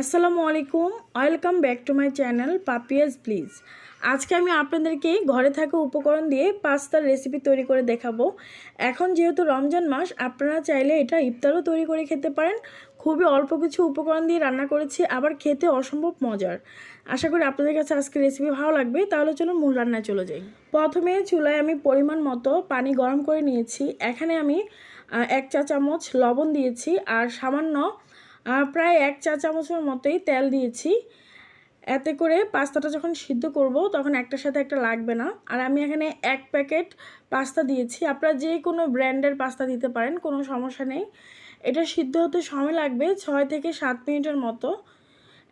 আসসালামু আলাইকুম, welcome back to my channel Papiya's please. আজকে আমি আপনাদেরকে ঘরে থাকা উপকরণ দিয়ে পাস্তার রেসিপি তৈরি করে দেখাবো। এখন যেহেতু রমজান মাস, আপনারা চাইলে এটা ইফতারও তৈরি করে খেতে পারেন। খুবই অল্প কিছু উপকরণ দিয়ে রান্না করেছি, আবার খেতে অসম্ভব মজার। আশা করি আপনাদের কাছে আজকে রেসিপি ভালো লাগবে, তাহলে চলো মূল রান্নায় চলে যাই। প্রথমে চুলায় আমি পরিমাণ মতো পানি গরম করে নিয়েছি। এখানে আমি এক চা চামচ লবণ দিয়েছি, আর সামান্য প্রায় এক চা চামচের মতোই তেল দিয়েছি। এতে করে পাস্তাটা যখন সিদ্ধ করব, তখন একটার সাথে একটা লাগবে না। আর আমি এখানে এক প্যাকেট পাস্তা দিয়েছি। আপনারা যে কোনো ব্র্যান্ডের পাস্তা দিতে পারেন, কোনো সমস্যা নেই। এটা সিদ্ধ হতে সময় লাগবে ছয় থেকে সাত মিনিটের মতো।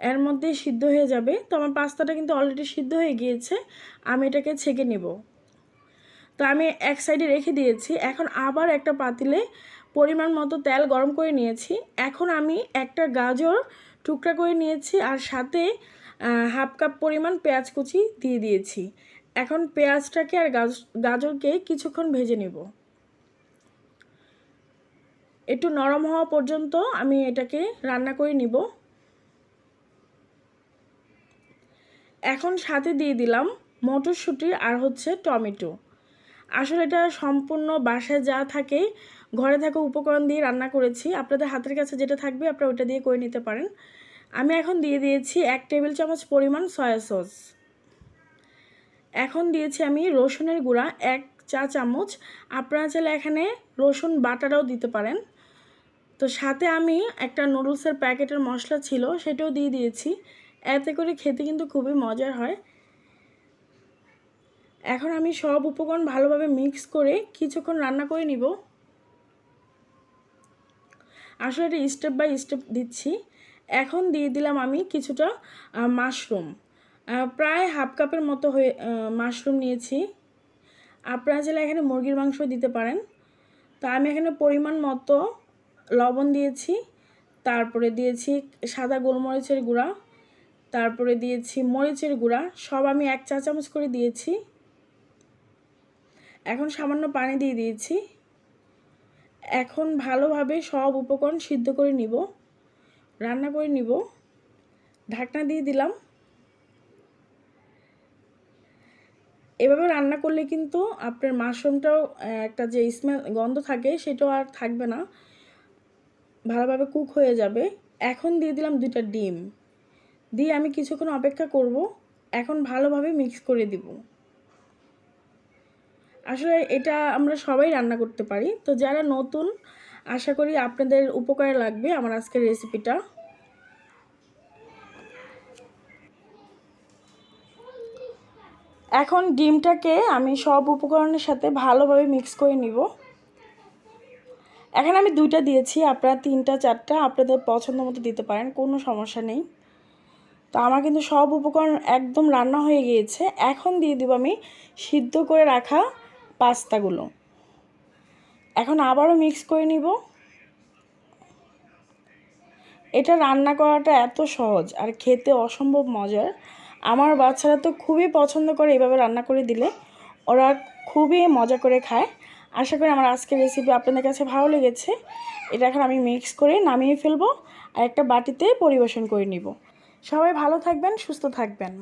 এর মধ্যেই সিদ্ধ হয়ে যাবে। তো আমার পাস্তাটা কিন্তু অলরেডি সিদ্ধ হয়ে গিয়েছে। আমি এটাকে ছেঁকে নেব। তো আমি এক সাইডে রেখে দিয়েছি। এখন আবার একটা পাতিলে পরিমাণ মতো তেল গরম করে নিয়েছি। এখন আমি একটা গাজর টুকরা করে নিয়েছি আর সাথে হাফ কাপ পরিমাণ পেঁয়াজ কুচি দিয়ে দিয়েছি। এখন পেঁয়াজটাকে আর গাজ, গাজরকে কিছুক্ষণ ভেজে নেব। একটু নরম হওয়া পর্যন্ত আমি এটাকে রান্না করে নিব। এখন সাথে দিয়ে দিলাম মটরশুঁটি আর হচ্ছে টমেটো। আসলে এটা সম্পূর্ণ বাসায় যা থাকে ঘরে থাকা উপকরণ দিয়ে রান্না করেছি। আপনাদের হাতের কাছে যেটা থাকবে, আপনারা ওটা দিয়ে করে নিতে পারেন। আমি এখন দিয়ে দিয়েছি এক টেবিল চামচ পরিমাণ সয়া সস। এখন দিয়েছি আমি রসুনের গুঁড়া এক চা চামচ। আপনারা চাইলে এখানে রসুন বাটাটাও দিতে পারেন। তো সাথে আমি একটা নুডলসের প্যাকেটের মশলা ছিল, সেটাও দিয়ে দিয়েছি। এতে করে খেতে কিন্তু খুবই মজার হয়। এখন আমি সব উপকরণ ভালোভাবে মিক্স করে কিছুক্ষণ রান্না করে নিব। আসলে এটা স্টেপ বাই স্টেপ দিচ্ছি। এখন দিয়ে দিলাম আমি কিছুটা মাশরুম প্রায় হাফ কাপের মতো হয়ে মাশরুম নিয়েছি। আপনারা চাইলে এখানে মুরগির মাংস দিতে পারেন। তো আমি এখানে পরিমাণ মতো লবণ দিয়েছি। তারপরে দিয়েছি সাদা গোলমরিচের গুঁড়া। তারপরে দিয়েছি মরিচের গুঁড়া। সব আমি এক চা চামচ করে দিয়েছি। এখন সামান্য পানি দিয়ে দিয়েছি। এখন ভালোভাবে সব উপকরণ সিদ্ধ করে নিব, রান্না করে নিব। ঢাকনা দিয়ে দিলাম। এভাবে রান্না করলে কিন্তু আপনার মাশরুমটাও একটা যে স্মেল গন্ধ থাকে সেটাও আর থাকবে না। ভালোভাবে কুক হয়ে যাবে। এখন দিয়ে দিলাম দুইটা ডিম। দিয়ে আমি কিছুক্ষণ অপেক্ষা করব। এখন ভালোভাবে মিক্স করে দিব। আসলে এটা আমরা সবাই রান্না করতে পারি। তো যারা নতুন, আশা করি আপনাদের উপকারে লাগবে আমার আজকের রেসিপিটা এখন ডিমটাকে আমি সব উপকরণের সাথে ভালোভাবে মিক্স করে নিব। এখন আমি দুইটা দিয়েছি, আপনারা তিনটা, চারটা, আপনাদের পছন্দ মতো দিতে পারেন, কোনো সমস্যা নেই। তো আমার কিন্তু সব উপকরণ একদম রান্না হয়ে গিয়েছে। এখন দিয়ে দিব আমি সিদ্ধ করে রাখা পাস্তাগুলো। এখন আবারও মিক্স করে নিব। এটা রান্না করাটা এত সহজ আর খেতে অসম্ভব মজার। আমার বাচ্চারা তো খুবই পছন্দ করে এভাবে রান্না করে দিলে। ওরা খুবই মজা করে খায়। আশা করি আমার আজকের রেসিপি আপনাদের কাছে ভালো লেগেছে। এটা এখন আমি মিক্স করে নামিয়ে ফেলব আর একটা বাটিতে পরিবেশন করে নিব। সবাই ভালো থাকবেন, সুস্থ থাকবেন।